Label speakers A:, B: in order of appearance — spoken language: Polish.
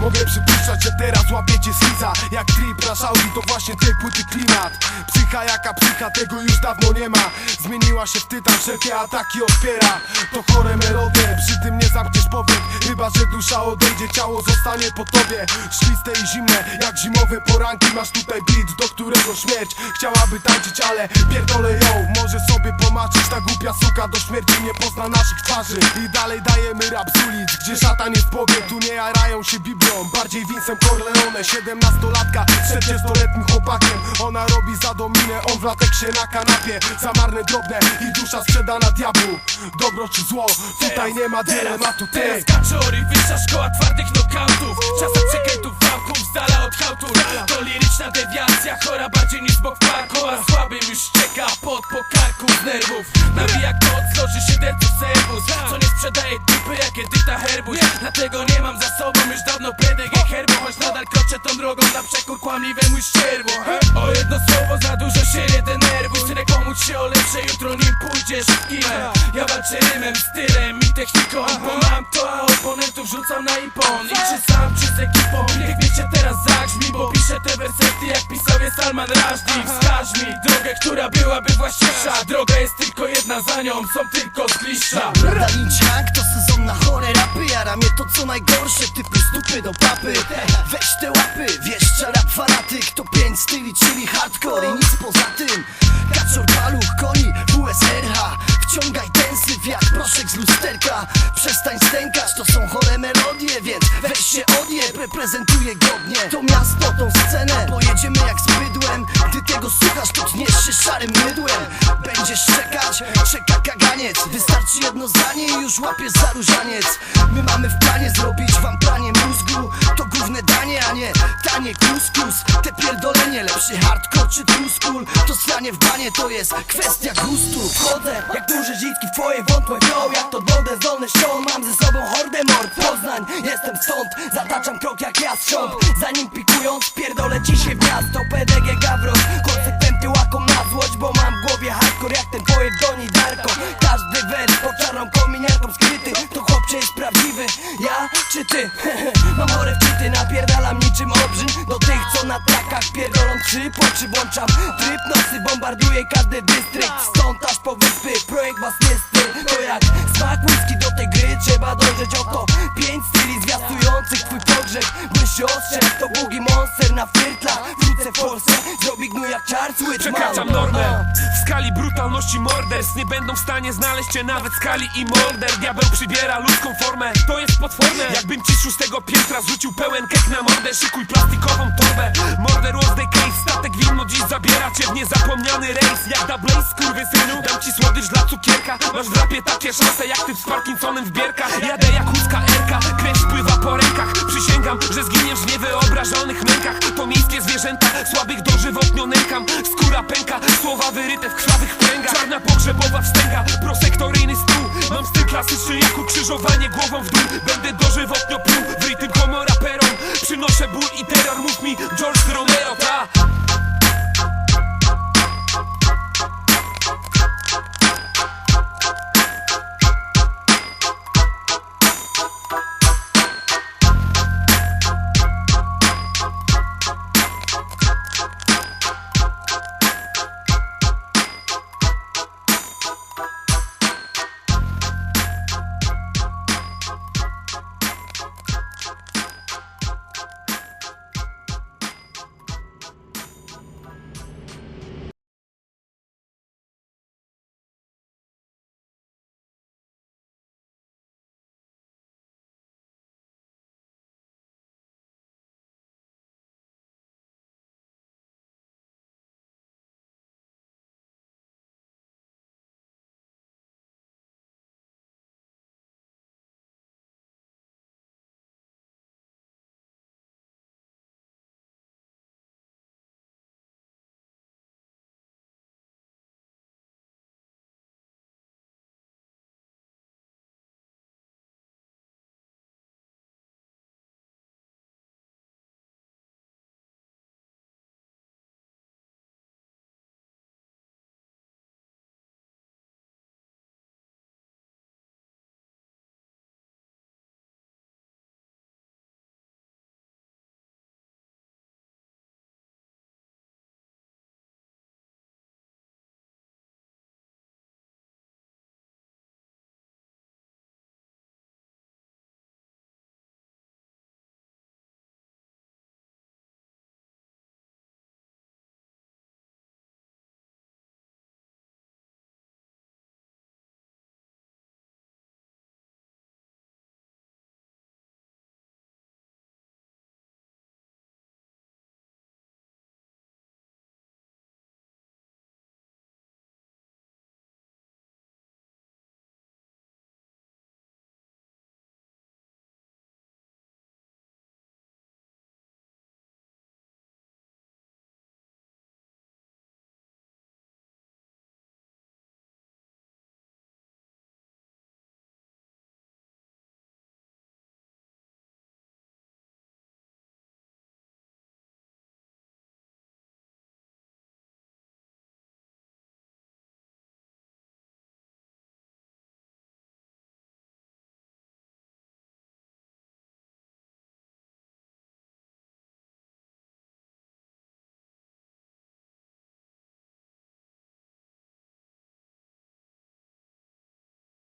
A: Mogę przypuszczać, że teraz łapiecie schiza. Jak trip na Audi to właśnie tej płyty klimat. Psycha jaka psycha, tego już dawno nie ma. Zmieniła się w tytan, wszelkie ataki odpiera. To chore melodie, przy tym nie zamkniesz powiek. Chyba, że dusza odejdzie, ciało zostanie po tobie. Śliste i zimne, jak zimowe poranki. Masz tutaj beat, do którego śmierć Chciałaby tańczyć, ale pierdolę ją. Może sobie pomaczyć, ta głupia suka Do śmierci nie pozna naszych twarzy. I dalej dajemy rap z ulic Gdzie szatan jest Bogiem, tu nie jarają się Biblią Bardziej Vincem Corleone, 17-latka z 40-letnim chłopakiem. Ona robi za dominę, on w lateksie na kanapie. Za marne drobne i dusza sprzedana diabłu. Dobro czy zło, tutaj nie ma dylematu. Ty,
B: Teraz kaczory, wyższa szkoła twardych knockdownów Czasem przekrętów wałków z dala od hałtur To liryczna dewiacja, chora bardziej niż bok w parku A słabym już czeka pod pokarku z nerwów. Nawija kot, złoży się dętu serwus Co nie sprzedaje dupy jak edyta herbus. Dlatego nie mam za sobą już dawno PDG herbu Choć nadal kroczę tą drogą na przekór kłamliwemu ścierwu O jedno słowo za dużo się nie denerwuj. Synek pomóc się o lepsze jutro nim pójdziesz w ile Ja walczę rymem, stylem i techniką a oponentów rzucam na impon I czy sam, czy z ekipą Niech wiecie teraz zagrzmi Bo piszę te wersety jak pisał je Salman Rushdie. Wskaż mi drogę, która byłaby właściwsza. Droga jest tylko jedna, za nią są tylko zgliszcza.
C: Radalinciak to sezon na chore rapy? Jara mnie to co najgorsze, typy stupy do papy. Weź te łapy, wieszcza rap fanatyk. To pięć styli, czyli hardcore i nic poza tym. Kaczor, paluch, koni, WSRH Wciągaj ten syf jak proszek z lusterka odjeb, reprezentuję godnie To miasto, tą scenę. Pojedziemy jak z bydłem. Gdy tego słuchasz, to tniesz się szarym mydłem. Będziesz czekać, czeka kaganiec. Wystarczy jedno zdanie i już łapiesz za różaniec. My mamy w planie zrobić wam pranie nie kuskus Te pierdolenie, lepszy hardcore czy truskul To sranie w banie, to jest kwestia gustu. Wchodzę jak duży dzicki w twoje wątłe flow. Jak to wodę zdolny ściąg, mam ze sobą hordę mord Poznań, jestem stąd, zataczam krok jak jastrząb Zanim pikując, pierdolę ci się w miasto PDG Gawron, konsekwenty łaką na złość Bo mam w głowie hardcore jak ten poet goni Darko. Każdy wers po czarną kominiarką skryty. To chłopcze jest prawdziwy, ja czy ty? mam chore wczyty, napierdalam niczym obrzyn Do tych co na trakach pierdolą trzy Po czy włączam. Tryb nocy, bombarduję każdy dystrykt. Stąd aż po wyspy, projekt was nie styl. To jak smak whisky do tej gry Trzeba dojrzeć o to. Pięć styli zwiastujących twój pogrzeb. Błyszy ostrzeg, to bugi monster na firtlach
D: Przekraczam normę. W skali brutalności morderstw Nie będą w stanie znaleźć cię nawet skali i morder. Diabeł przybiera ludzką formę. To jest potworne. Jakbym ci z szóstego piętra zrzucił pełen kek na mordę Szykuj plastikową torbę. Morder was the case. Statek winno dziś zabiera cię w niezapomniany rejs. Jak da Blaze, synu. Dam ci słodycz dla cukierka. Masz w rapie takie szanse jak ty z Parkinsonem w bierkach Jadę jak łuska Erka. Krew spływa po rękach. Przysięgam, że zginiesz w niewyobrażonych mękach Zwierzęta Słabych dożywotnio nękam Skóra pęka, słowa wyryte w krwawych pręgach Czarna pogrzebowa wstęga Prosektoryjny stół. Mam styl klasyczny jak ukrzyżowanie głową w dół. Będę